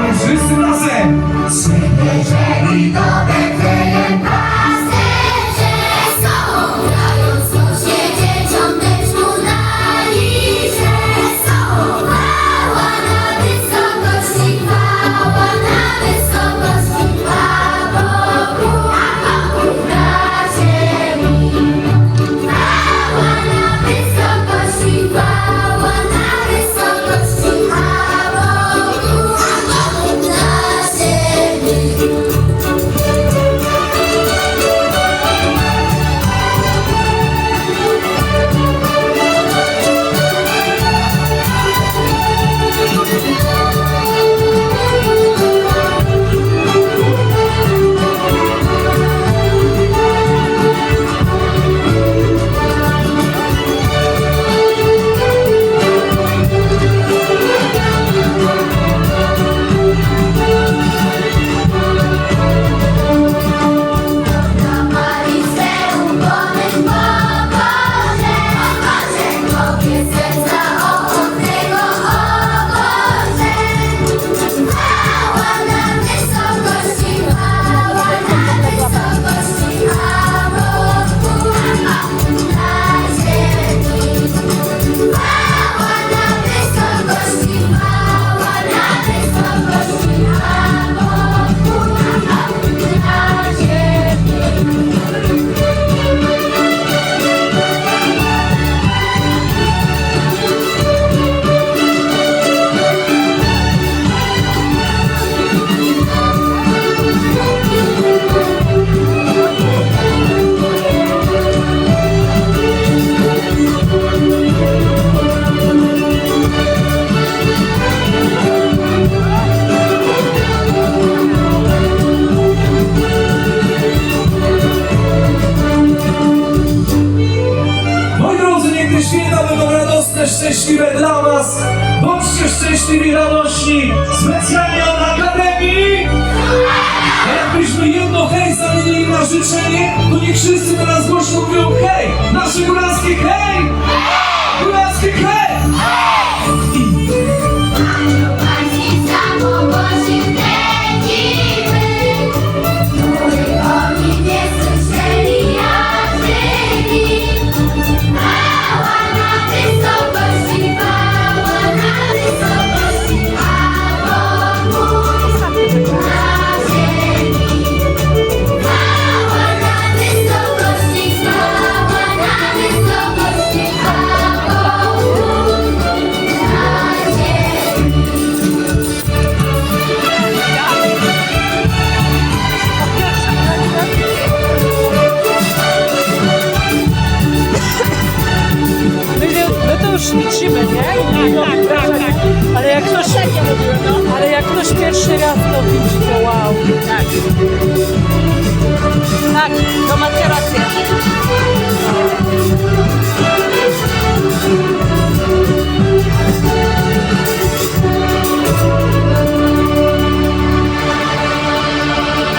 Mamy wszyscy razem! Szczęśliwe dla was. Bądźcie szczęśliwi, radośni. Specjalnie od Akademii. A jakbyśmy jedno hej zamienili na życzenie, to niech wszyscy teraz głośno mówią hej! Nasze góralskie hej! tak, tak, tak. Ale jak ktoś, ale jak ktoś pierwszy raz to widzi, to wow. Tak. Tak.